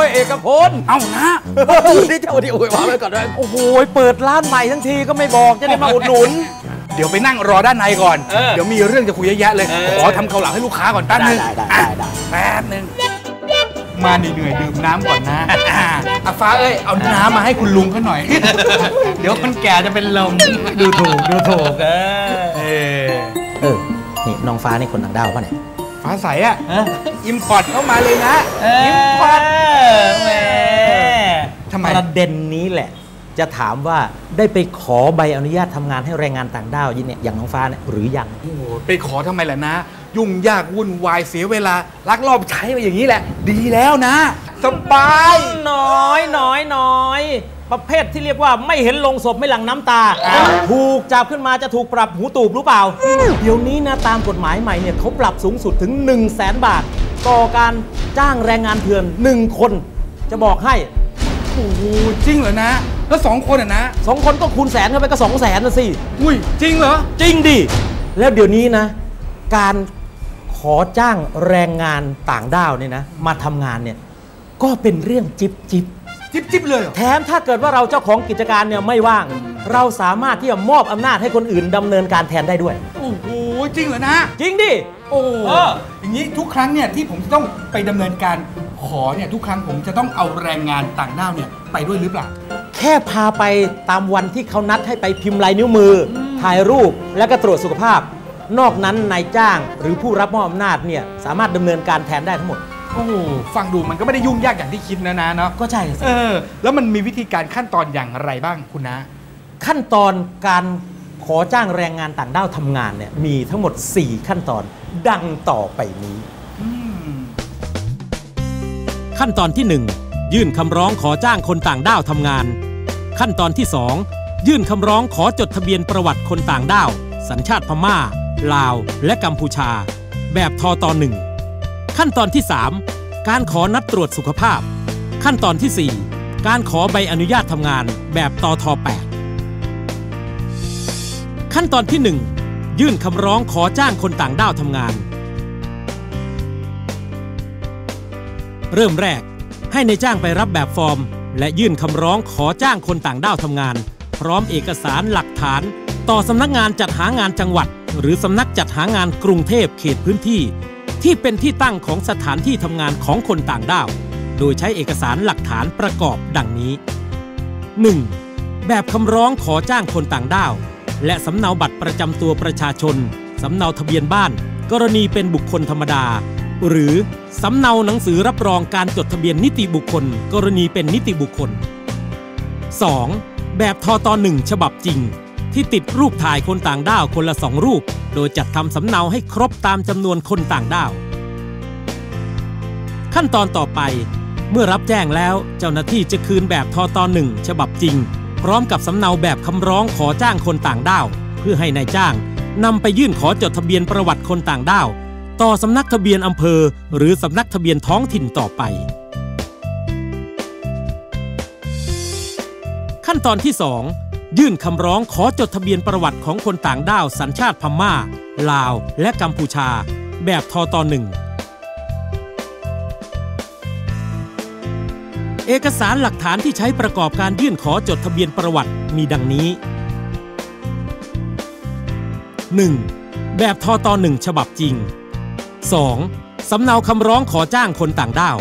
อกพลเอ้านะนี่เจ้าดีอวยวางไว้ก่อนด้วยโอ้โหเปิดร้านใหม่ทั้งทีก็ไม่บอกจะได้มาอุดหนุน เดี๋ยวไปนั่งรอด้านในก่อนเออเดี๋ยวมีเรื่องจะคุยเยอะแยะเลยเออขอทำเกาเหลาให้ลูกค้าก่อนแป๊บนึงได้ได้ได้อะได้แป๊บนึงมาเหนื่อยๆดื่มน้ำก่อนนะอะอาฟ้าเอ้ยเอาน้ำมาให้คุณลุงเขาหน่อย เดี๋ยวคนแก่จะเป็นลมดูถูกดูถูกเออเออเออนี่น้องฟ้านี่คนต่างด้าวป่ะเนี่ย ฟ้าใสอะอิมพอร์ตเข้ามาเลยนะอิมพอร์ตแหมทำไมประเด็นนี้แหละ จะถามว่าได้ไปขอใบอนุญาตทำงานให้แรงงานต่างด้าวยี่เนี่ยอย่างน้องฟ้าเนี่ยหรือยังโอ้โหไปขอทำไมล่ะนะ ยุ่งยากวุ่นวายเสียเวลาลักลอบใช้ไปอย่างนี้แหละ ดีแล้วนะ สบายน้อยน้อยน้อย ประเภทที่เรียกว่าไม่เห็นลงศพไม่หลั่งน้ำตาอ้าวถูกจับขึ้นมาจะถูกปรับหูตูบรู้เปล่า เดี๋ยวนี้นะตามกฎหมายใหม่เนี่ยเขาปรับสูงสุดถึง 1 0 0 0 0แสนบาท ต่อการจ้างแรงงานเถื่อนหนึ่งคน จะบอกให้โอ้โหจริงเหรอนะ แล้วสองคนอะนะ สองคนก็คูณแสนเข้าไปก็สองแสนนะสิ อุ้ยจริงเหรอ จริงดิ แล้วเดี๋ยวนี้นะ การขอจ้างแรงงานต่างด้าวเนี่ยนะ มาทำงานเนี่ย ก็เป็นเรื่องจิบจิบ จิ๊บจิ๊บเลยเหรอแถมถ้าเกิดว่าเราเจ้าของกิจการเนี่ยไม่ว่าง เราสามารถที่จะมอบอำนาจให้คนอื่นดำเนินการแทนได้ด้วย โอ้โหจริงเหรอนะ จริงดิ โอ้เออ อย่างนี้ทุกครั้งเนี่ยที่ผมจะต้องไปดำเนินการขอเนี่ยทุกครั้งผมจะต้องเอาแรงงานต่างด้าวเนี่ยไปด้วยหรือเปล่า แค่พาไปตามวันที่เขานัดให้ไปพิมพ์ลายนิ้วมืออถ่ายรูปแล้วก็ตรวจสุขภาพ นอกนั้นนายจ้างหรือผู้รับมอบอำนาจเนี่ยสามารถดำเนินการแทนได้ทั้งหมด โอ้โหฟังดูมันก็ไม่ได้ยุ่งยากอย่างที่คิดนะนะเนาะก็ใช่สิเออ แล้วมันมีวิธีการขั้นตอนอย่างไรบ้างคุณนะขั้นตอนการขอจ้างแรงงานต่างด้าวทำงานเนี่ยมีทั้งหมด 4 ขั้นตอนดังต่อไปนี้ ขั้นตอนที่ 1 ยื่นคำร้องขอจ้างคนต่างด้าวทำงาน ขั้นตอนที่ 2 ยื่นคำร้องขอจดทะเบียนประวัติคนต่างด้าว สัญชาติพม่า ลาว และกัมพูชา แบบทอตอหนึ่ง ขั้นตอนที่ 3 การขอนัดตรวจสุขภาพ ขั้นตอนที่ 4 การขอใบอนุญาตทำงานแบบตอทอ8ขั้นตอนที่ 1 ยื่นคำร้องขอจ้างคนต่างด้าวทำงาน เริ่มแรก ให้ในจ้างไปรับแบบฟอร์ม และยื่นคำร้องขอจ้างคนต่างด้าวทำงาน พร้อมเอกสารหลักฐาน ต่อสำนักงานจัดหางานจังหวัด หรือสำนักจัดหางานกรุงเทพเขตพื้นที่ ที่เป็นที่ตั้งของสถานที่ทำงานของคนต่างด้าว โดยใช้เอกสารหลักฐานประกอบดังนี้ 1. แบบคำร้องขอจ้างคนต่างด้าว และสำเนาบัตรประจำตัวประชาชน สำเนาทะเบียนบ้าน กรณีเป็นบุคคลธรรมดา หรือสำเนาหนังสือรับรองการจดทะเบียนนิติบุคคล กรณีเป็นนิติบุคคล 2. แบบทอตอหนึ่งฉบับจริง ที่ติดรูปถ่ายคนต่างด้าวคนละสองรูป โดยจัดทำสำเนาให้ครบตามจำนวนคนต่างด้าว ขั้นตอนต่อไป เมื่อรับแจ้งแล้วเจ้าหน้าที่จะคืนแบบทอตอหนึ่งฉบับจริง พร้อมกับสำเนาแบบคำร้องขอจ้างคนต่างด้าว เพื่อให้นายจ้างนำไปยื่นขอจดทะเบียนประวัติคนต่างด้าว ต่อสำนักทะเบียนอำเภอ หรือสำนักทะเบียนท้องถิ่นต่อไป ขั้นตอนที่ 2 ยื่นคำร้องขอจดทะเบียนประวัติของคนต่างด้าวสัญชาติพม่า ลาว และกัมพูชา แบบทอตอหนึ่งเอกสารหลักฐานที่ใช้ประกอบการยื่นขอจดทะเบียนประวัติมีดังนี้ 1. แบบทอตอหนึ่งฉบับจริง 2. สำเนาคำร้องขอจ้างคนต่างด้าว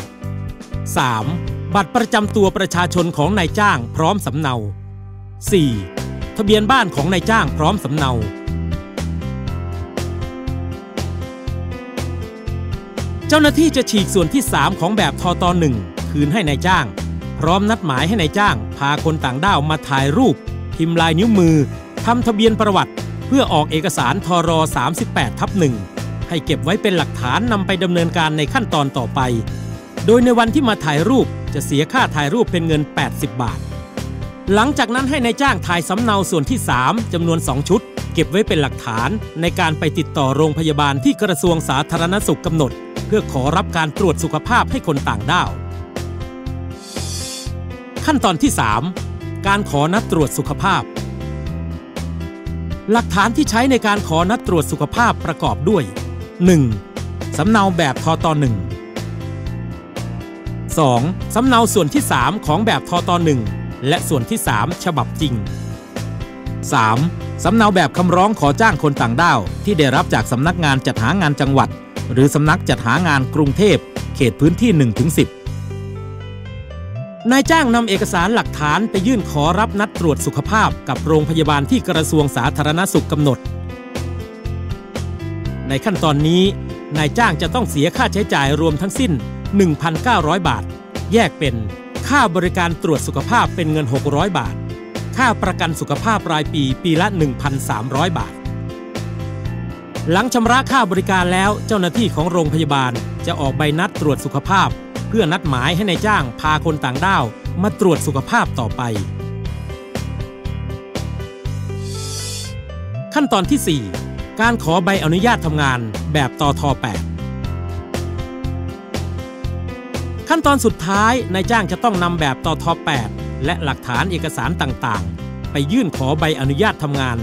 3. บัตรประจำตัวประชาชนของนายจ้างพร้อมสำเนา 4. ทะเบียนบ้านของนายจ้างพร้อมสำเนา เจ้าหน้าที่จะฉีกส่วนที่ 3 ของแบบทอตอหนึ่งคืนให้นายจ้าง พร้อมนัดหมายให้ในายจ้าง พาคนต่างด้าวมาถ่ายรูป พิมพ์ลายนิ้วมือทำทะเบียนประวัติ เพื่อออกเอกสารทร38ทับหนึ่งให้เก็บไว้เป็นหลักฐานนำไปดำเนินการในขั้นตอนต่อไป โดยในวันที่มาถ่ายรูปจะเสียค่าถ่ายรูปเป็นเงิน 80 บาท หลังจากนั้นให้ในายจ้างถ่ายสำเนาส่วนที่ 3จำนวน 2 ชุด เก็บไว้เป็นหลักฐานในการไปติดต่อโรงพยาบาลที่กระทรวงสาธารณสุขกำหนด เพื่อขอรับการตรวจสุขภาพให้คนต่างด้าว ขั้นตอนที่ 3 การขอนัดตรวจสุขภาพ หลักฐานที่ใช้ในการขอนัดตรวจสุขภาพประกอบด้วย 1. สำเนาแบบทอตอหนึ่ง 2. สำเนาส่วนที่ 3 ของแบบทอตอ1 และส่วนที่ 3 ฉบับจริง 3. สำเนาแบบคำร้องขอจ้างคนต่างด้าว ที่ได้รับจากสำนักงานจัดหางานจังหวัด หรือสำนักจัดหางานกรุงเทพ เขตพื้นที่ 1-10 นายจ้างนำเอกสารหลักฐานไปยื่นขอรับนัดตรวจสุขภาพกับโรงพยาบาลที่กระทรวงสาธารณสุขกำหนด ในขั้นตอนนี้นายจ้างจะต้องเสียค่าใช้จ่ายรวมทั้งสิ้น 1,900 บาท แยกเป็น ค่าบริการตรวจสุขภาพเป็นเงิน 600 บาท ค่าประกันสุขภาพรายปีปีละ 1,300 บาท หลังชำระค่าบริการแล้วเจ้าหน้าที่ของโรงพยาบาลจะออกใบนัดตรวจสุขภาพ เพื่อนัดหมายให้ในายจ้างพาคนต่างด้าวมาตรวจสุขภาพต่อไป ขั้นตอนที่ 4 การขอใบอนุญาตทำงานแบบตท8 ขั้นตอนสุดท้ายนายจ้างจะต้องนำแบบตอท8และหลักฐานเอกสารต่างๆ ไปยื่นขอใบอนุญาตทำงาน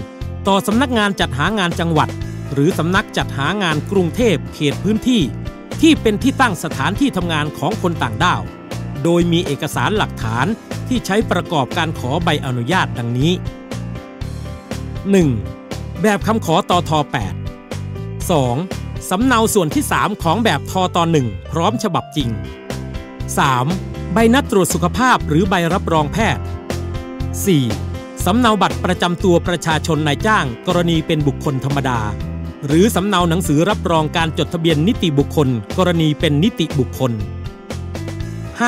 ต่อสำนักงานจัดหางานจังหวัด หรือสำนักจัดหางานกรุงเทพเขตพื้นที่ ที่เป็นที่ตั้งสถานที่ทำงานของคนต่างด้าว โดยมีเอกสารหลักฐานที่ใช้ประกอบการขอใบอนุญาตดังนี้ 1. แบบคำขอตอท8 2. สำเนาส่วนที่ 3 ของแบบทอตอ1พร้อมฉบับจริง 3. ใบนัดตรวจสุขภาพหรือใบรับรองแพทย์ 4. สำเนาบัตรประจำตัวประชาชนนายจ้าง กรณีเป็นบุคคลธรรมดา หรือสำเนาหนังสือรับรองการจดทะเบียนนิติบุคคล กรณีเป็นนิติบุคคล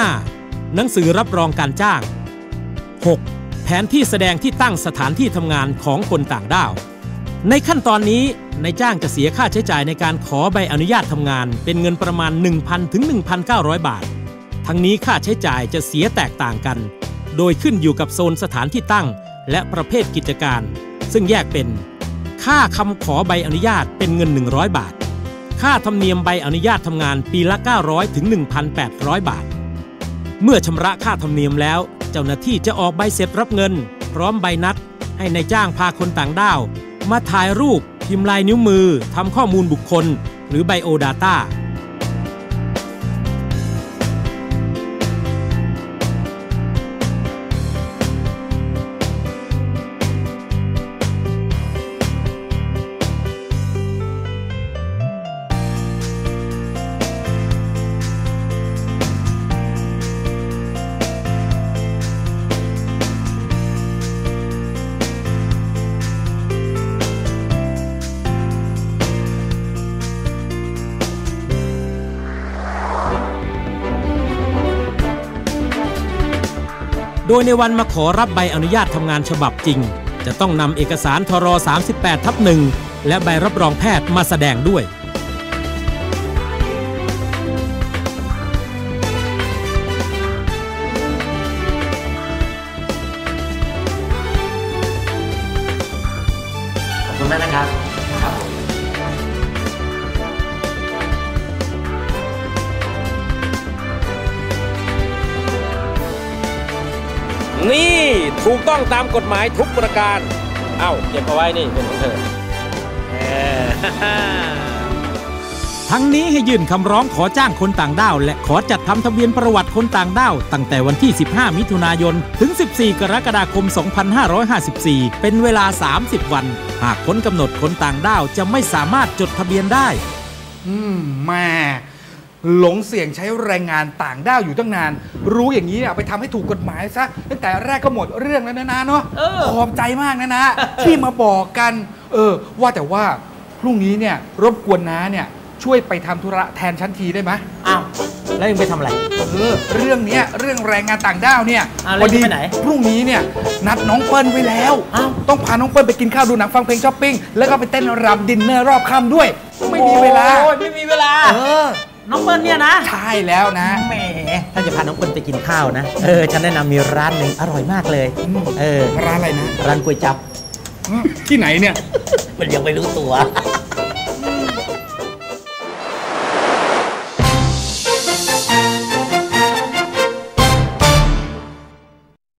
5. หนังสือรับรองการจ้าง 6. แผนที่แสดงที่ตั้งสถานที่ทำงานของคนต่างด้าว ในขั้นตอนนี้นายจ้างจะเสียค่าใช้จ่ายในการขอใบอนุญาตทำงาน เป็นเงินประมาณ 1,000 ถึง 1,900 บาท ทั้งนี้ค่าใช้จ่ายจะเสียแตกต่างกัน โดยขึ้นอยู่กับโซนสถานที่ตั้ง และประเภทกิจการ ซึ่งแยกเป็น ค่าคำขอใบอนุญาตเป็นเงิน 100 บาท ค่าธรรมเนียมใบอนุญาตทำงานปีละ 900 ถึง 1,800 บาท เมื่อชำระค่าธรรมเนียมแล้ว เจ้าหน้าที่จะออกใบเสร็จรับเงิน พร้อมใบนัด ให้ในายจ้างพาคนต่างด้าว มาถ่ายรูป พิมพ์ลายนิ้วมือทำข้อมูลบุคคล หรือไบโอดาต้า โดยในวันมาขอรับใบอนุญาตทำงานฉบับจริง จะต้องนำเอกสารทร38ทับหนึ่งและใบรับรองแพทย์มาแสดงด้วย นี่ถูกต้องตามกฎหมายทุกประการ เอ้าเก็บเอาไว้นี่เป็นของเธอทั้งนี้ให้ยื่นคำร้องขอจ้างคนต่างด้าว และขอจัดทำทะเบียนประวัติคนต่างด้าว ตั้งแต่วันที่ 15 มิถุนายน ถึง 14 กรกฎาคม 2554 เป็นเวลา 30 วัน หากพ้นกำหนดคนต่างด้าวจะไม่สามารถจดทะเบียนได้ อืมแม่ หลงเสี่ยงใช้แรงงานต่างด้าวอยู่ตั้งนาน รู้อย่างนี้เอาไปทำให้ถูกกฎหมายซะตั้งแต่แรกก็หมดเรื่องแล้วนะนะเนาะเออ ขอบใจมากนะนะ ที่มาบอกกัน เออ ว่าแต่ว่าพรุ่งนี้เนี่ยรบกวนน้าเนี่ยช่วยไปทำธุระแทนชั้นทีได้ไหมอ้าวแล้วยังไปทำอะไร เออเรื่องเนี้ยเรื่องแรงงานต่างด้าวเนี่ยอ้าวแล้วพอดีจะไปไหนพรุ่งนี้เนี่ยนัดน้องเปิ้ลไว้แล้ว อ้าว ต้องพาน้องเปิ้ลไปกินข้าวดูหนังฟังเพลงช้อปปิ้งแล้วก็ไปเต้นรำดินเนอร์รอบค่ำด้วย ไม่มีเวลา โอ้ยไม่มีเวลา เออ น้องเปิ้ลเนี่ยนะ ใช่แล้วนะแหมถ้าจะพาน้องเปิ้ลไปกินข้าวนะ เออ ฉันแนะนำมีร้านหนึ่งอร่อยมากเลยอืมเออ ร้านอะไรนะ ร้านก๋วยจับ ที่ไหนเนี่ย มันยังไม่รู้ตัว